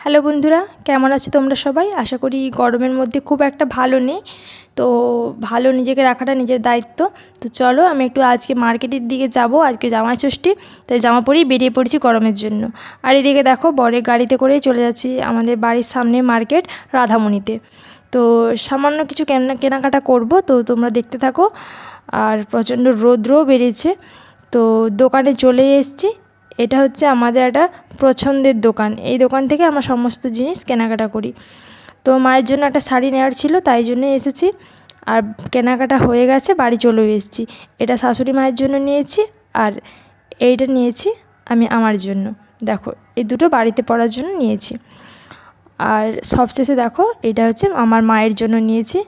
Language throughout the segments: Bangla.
হ্যালো বন্ধুরা, কেমন আছো তোমরা সবাই? আশা করি গরমের মধ্যে খুব একটা ভালো নেই। তো ভালো নিজেকে রাখাটা নিজের দায়িত্ব। তো চলো আমি একটু আজকে মার্কেটের দিকে যাব। আজকে জামা ষষ্ঠী, তাই জামা পরেই বেরিয়ে পড়েছি গরমের জন্য। আর এদিকে দেখো, বরের গাড়িতে করেই চলে যাচ্ছি আমাদের বাড়ির সামনে মার্কেট রাধামণিতে। তো সামান্য কিছু কেনা কেনাকাটা করব, তো তোমরা দেখতে থাকো। আর প্রচণ্ড রৌদ্রও বেড়েছে। তো দোকানে চলে এসেছি। এটা হচ্ছে আমাদের একটা পছন্দের দোকান। এই দোকান থেকে আমরা সমস্ত জিনিস কেনাকাটা করি। তো মায়ের জন্য একটা শাড়ি নেওয়ার ছিল, তাই জন্য এসেছি। আর কেনাকাটা হয়ে গেছে, বাড়ি চলেও এসেছি। এটা শাশুড়ি মায়ের জন্য নিয়েছি, আর এইটা নিয়েছি আমি আমার জন্য। দেখো, এই দুটো বাড়িতে পড়ার জন্য নিয়েছি। আর সবশেষে দেখো, এটা হচ্ছে আমার মায়ের জন্য নিয়েছি।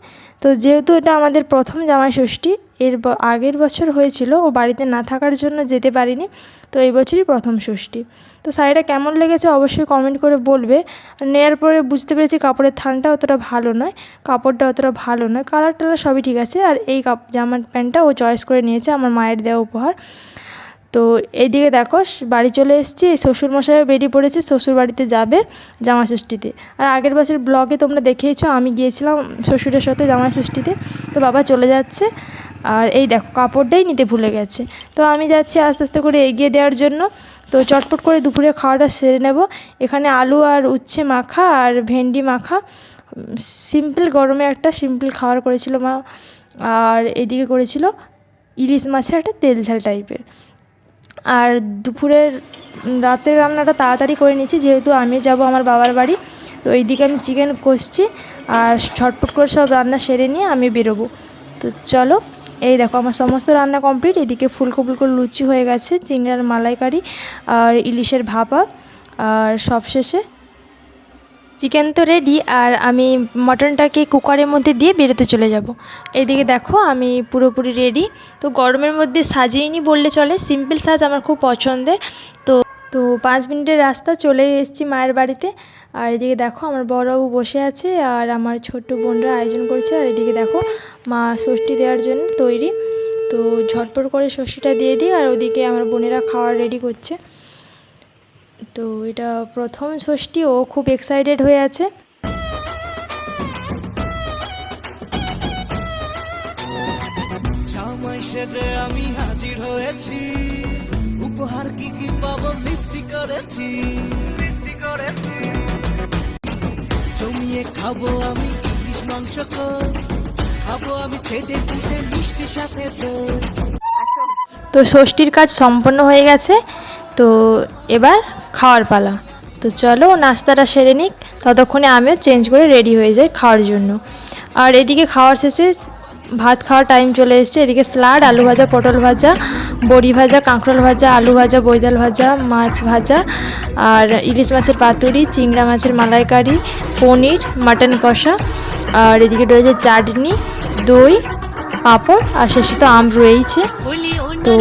তো যেহেতু এটা আমাদের প্রথম জামাই ষষ্ঠী এর আগের বছর হয়েছিল, ও বাড়িতে না থাকার জন্য যেতে পারিনি, তো এই বছরই প্রথম ষষ্ঠী। তো শাড়িটা কেমন লেগেছে অবশ্যই কমেন্ট করে বলবে। আর নেওয়ার পরে বুঝতে পেরেছি কাপড়ের থানটা অতটা ভালো নয়, কাপড়টা অতটা ভালো নয় কালার টালার সবই ঠিক আছে। আর এই কাপ জামার প্যান্টটা ও চয়েস করে নিয়েছে আমার মায়ের দেওয়া উপহার। তো এইদিকে দেখো বাড়ি চলে এসেছি, শ্বশুরমশাইও বেরিয়ে পড়েছে শ্বশুর বাড়িতে যাবে জামা ষষ্ঠীতে আর আগের বছর ব্লগে তোমরা দেখেইছো আমি গিয়েছিলাম শ্বশুরের সাথে জামা ষষ্ঠীতে তো বাবা চলে যাচ্ছে। আর এই দেখো, কাপড়টাই নিতে ভুলে গেছে। তো আমি যাচ্ছি আস্তে আস্তে করে এগিয়ে দেওয়ার জন্য। তো চটপট করে দুপুরে খাওয়াটা সেরে নেব। এখানে আলু আর উচ্ছে মাখা আর ভেন্ডি মাখা। সিম্পল গরমে একটা সিম্পল খাবার করেছিল মা। আর এদিকে করেছিল ইলিশ মাছের একটা তেল ঝাল টাইপের আর দুপুরের রাতের রান্নাটা তাড়াতাড়ি করে নিয়েছি, যেহেতু আমি যাব আমার বাবার বাড়ি। তো এইদিকে আমি চিকেন কষছি আর ছটপট করে সব রান্না সেরে নিয়ে আমি বেরোবো। তো চলো, এই দেখো আমার সমস্ত রান্না কমপ্লিট। এদিকে ফুলকো ফুলকো লুচি হয়ে গেছে, চিংড়ার মালাইকারি আর ইলিশের ভাপা। আর সবশেষে চিকেন তো রেডি আর আমি মটনটাকে কুকারের মধ্যে দিয়ে বেরোতে চলে যাব। এদিকে দেখো আমি পুরোপুরি রেডি তো গরমের মধ্যে সাজিয়ে বললে চলে সিম্পল সাজ আমার খুব পছন্দের। তো তো পাঁচ মিনিটের রাস্তা চলে এসেছি মায়ের বাড়িতে। আর এদিকে দেখো আমার বড়বাবু বসে আছে আর আমার ছোট্ট বোনরা আয়োজন করছে। আর এদিকে দেখো মা ষষ্ঠী দেওয়ার জন্য তৈরি। তো ঝটপট করে ষষ্ঠীটা দিয়ে দিই আর ওদিকে আমার বোনেরা খাওয়ার রেডি করছে। তো এটা প্রথম ষষ্ঠী ও খুব এক্সাইটেড হয়ে আছে। সেজে আমি হাজির হয়েছি। উপহার কি কি পাবো লিস্টি করেছি। জমিয়ে খাব আমি ইলিশ মাংস খাব আমি চেটে কুটে মিষ্টি সাথে দই তো ষষ্ঠীর কাজ সম্পন্ন হয়ে গেছে। তো এবার খাওয়ার পালা। তো চলো নাস্তাটা সেরে নিক। ততক্ষণে আমিও চেঞ্জ করে রেডি হয়ে যাই খাওয়ার জন্য। আর এদিকে খাওয়ার শেষে ভাত খাওয়ার টাইম চলে এসেছে। এদিকে স্যালাড আলু ভাজা পটল ভাজা বড়ি ভাজা কাঁকরোল ভাজা আলু ভাজা বৈদাল ভাজা মাছ ভাজা আর ইলিশ মাছের পাতুরি চিংড়া মাছের মালাইকারি পনির মাটন কষা আর এদিকে রয়েছে চাটনি দই পাঁপড় আর শেষে তো আম রয়েইছে। তো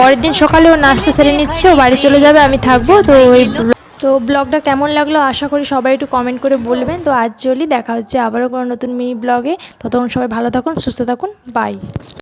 পরের দিন সকালে ও নাস্তা সেরে নিচ্ছে, ও বাড়ি চলে যাবে, আমি থাকব। তো ওই তো ব্লগটা কেমন লাগল আশা করি সবাই একটু কমেন্ট করে বলবেন। তো আজ চলি, দেখা হচ্ছে আবারও কোনো নতুন মিনি ব্লগে ততক্ষণ সবাই ভালো থাকুন, সুস্থ থাকুন বাই